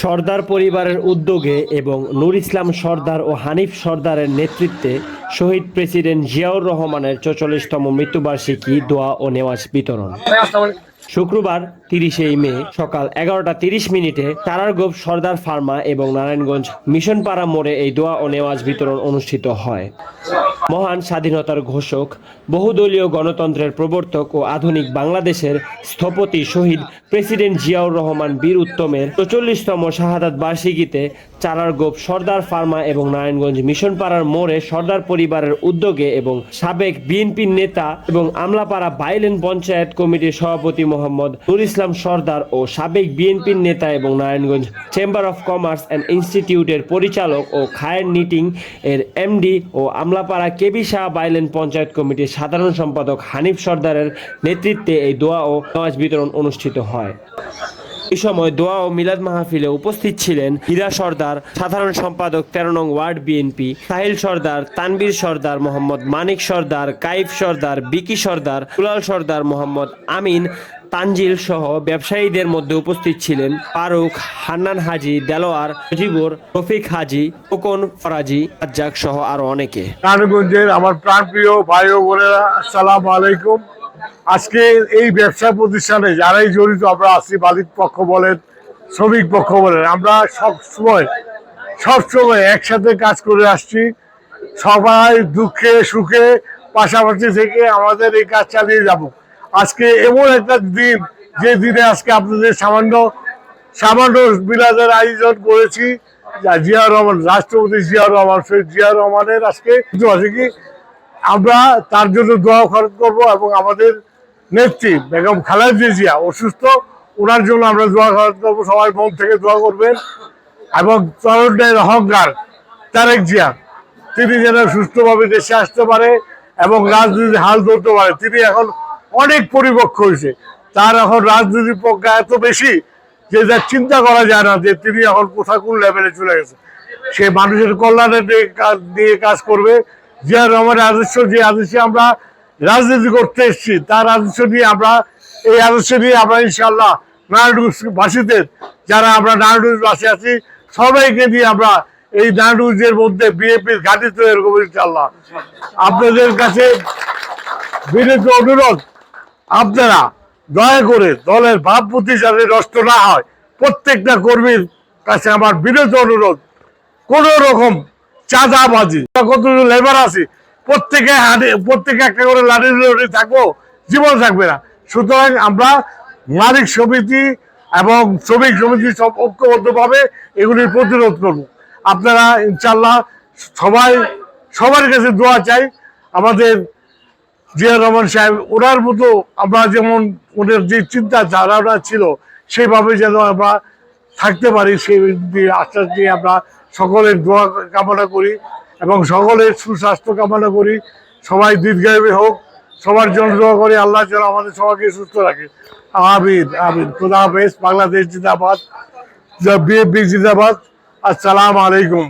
সর্দার পরিবারের উদ্যোগে এবং নূর ইসলাম সর্দার ও হানিফ সর্দারের নেতৃত্বে শহীদ প্রেসিডেন্ট জিয়াউর রহমানের চৌচল্লিশতম মৃত্যুবার্ষিকী দোয়া ও নেওয়াজ বিতরণ। শুক্রবার তিরিশে মে সকাল এগারোটা তিরিশ মিনিটে তারারগোপ সর্দার ফার্মা এবং নারায়ণগঞ্জ মিশনপাড়া মোড়ে এই দোয়া ও নেওয়াজ বিতরণ অনুষ্ঠিত হয়। মহান স্বাধীনতার ঘোষক, বহুদলীয় গণতন্ত্রের প্রবর্তক ও আধুনিক বাংলাদেশের স্থপতি শহীদ প্রেসিডেন্ট জিয়াউর রহমান বীর উত্তমের চৌচল্লিশতম শাহাদাত বার্ষিকীতে চারারগোপ সর্দার ফার্মা এবং নারায়ণগঞ্জ মিশনপাড়ার মোড়ে সর্দার পরিবারের উদ্যোগে এবং সাবেক বিএনপির নেতা এবং আমলাপাড়া বাইলেন পঞ্চায়েত কমিটির সভাপতি মোহাম্মদ নুর ইসলাম সর্দার ও সাবেক বিএনপির নেতা এবং Narayanganj chamber of commerce and ইনস্টিটিউটের পরিচালক ও খায়ের নিটিং এর এমডি ও আমলাপাড়া কেবি শাহ বাইলেন পঞ্চায়েত কমিটির সাধারণ সম্পাদক হানিফ সর্দারের নেতৃত্বে এই দোয়া ও নামাজ বিতরণ অনুষ্ঠিত হয়। এই সময় দোয়া ও মিলাদ মাহফিলে উপস্থিত ছিলেন হীরা সর্দার, সাধারণ সম্পাদক তেরো নং ওয়ার্ড বিএনপি, সাহিল সর্দার তানবীর সর্দার মোহাম্মদ মানিক সর্দার, কাইফ সর্দার, বিকি সর্দার, দুলাল সর্দার মোহাম্মদ আমিন তানজিল সহ ব্যবসায়ীদের মধ্যে উপস্থিত ছিলেন ফারুক হান্নান হাজি, দেলোয়ার মুজিবুর রফিক হাজি কোকন ফরাজি আজ্জাক সহ আরও অনেকে। নারায়ণগঞ্জের আমার প্রাণপ্রিয় ভাই ও বোনেরা, আসসালামু আলাইকুম। আজকে এই ব্যবসা প্রতিষ্ঠানে যারাই জড়িত, আমরা আছি মালিক পক্ষ বলেন, শ্রমিক পক্ষ বলেন, আমরা সব সময় সব সময় একসাথে কাজ করে আসছি। সবাই দুঃখে সুখে, পাশাপাশি থেকে আমাদের এই কাজ চালিয়ে যাব। আজকে এমন একটা দিন যে দিনে আজকে আপনাদের সামান্য সামান্য বিলাদের আয়োজন করেছি। জিয়া রহমান, রাষ্ট্রপতি জিয়া রহমান শহীদ জিয়া রহমানের আজকে আছে কি, আমরা তার জন্য দোয়া খরচ করব এবং আমাদের নেত্রী বেগম খালেদা জিয়া অসুস্থ, ওনার জন্য আমরা দোয়া খরচ করব। সবাই মন থেকে দোয়া করবেন। এবং তরুণের অহংকার, তারেক জিয়া, তিনি যেন সুস্থভাবে দেশে আসতে পারে এবং রাজনীতি হাল ধরতে পারে। তিনি এখন অনেক পরিপক্ষ হয়েছে। তার এখন রাজনীতির প্রজ্ঞা এত বেশি যে যা চিন্তা করা যায় না যে তিনি এখন কোথায় কোন লেভেলে চলে গেছে। সে মানুষের কল্যাণের দিয়ে কাজ করবে। জিয়া রহমানের আদর্শ, যে আদর্শে আমরা রাজনীতি করতে এসেছি, তার আদর্শ নিয়ে আমরা, এই আদর্শ নিয়ে আমরা ইনশাল্লাহ নারায়ণগঞ্জবাসীদের যারা আমরা নারায়ণগঞ্জবাসী আছি, সবাইকে নিয়ে আমরা এই নারায়ণগঞ্জের মধ্যে বিএপির ঘাঁটি তৈরি করব ইনশাল্লাহ আপনাদের কাছে বিনীত অনুরোধ আপনারা দয়া করে দলের ভাবমূর্তি যাতে নষ্ট না হয়, প্রত্যেকটা কর্মীর কাছে আমার বিনীত অনুরোধ। কোন রকম চাঁদাবাজি কত লেবার আছে, প্রত্যেকে হাতে, প্রত্যেকে একটা করে লাড়ি লড়ি থাকব, জীবন থাকবে না। সুতরাং আমরা মালিক সমিতি এবং শ্রমিক সমিতি সব ঐক্যবদ্ধভাবে এগুলির প্রতিরোধ করব। আপনারা ইনশাল্লাহ সবাই সবার কাছে দোয়া চাই, আমাদের জিয়া রহমান সাহেব, ওনার মতো আমরা যেমন ওদের যে চিন্তা ধারণা ছিল, সেইভাবে যেন আমরা থাকতে পারি, সেই আশ্বাস দিয়ে আমরা সকলের দোয়া কামনা করি এবং সকলের সুস্বাস্থ্য কামনা করি। সবাই দীর্ঘায়ী হোক, সবার জন্য দোয়া করি, আল্লাহ যেন আমাদের সবাইকে সুস্থ রাখে। আমিন আমিন। খুদা হাফেজ, বাংলাদেশ জিন্দাবাদ। বিএনপি জিন্দাবাদ। আসসালামু আলাইকুম।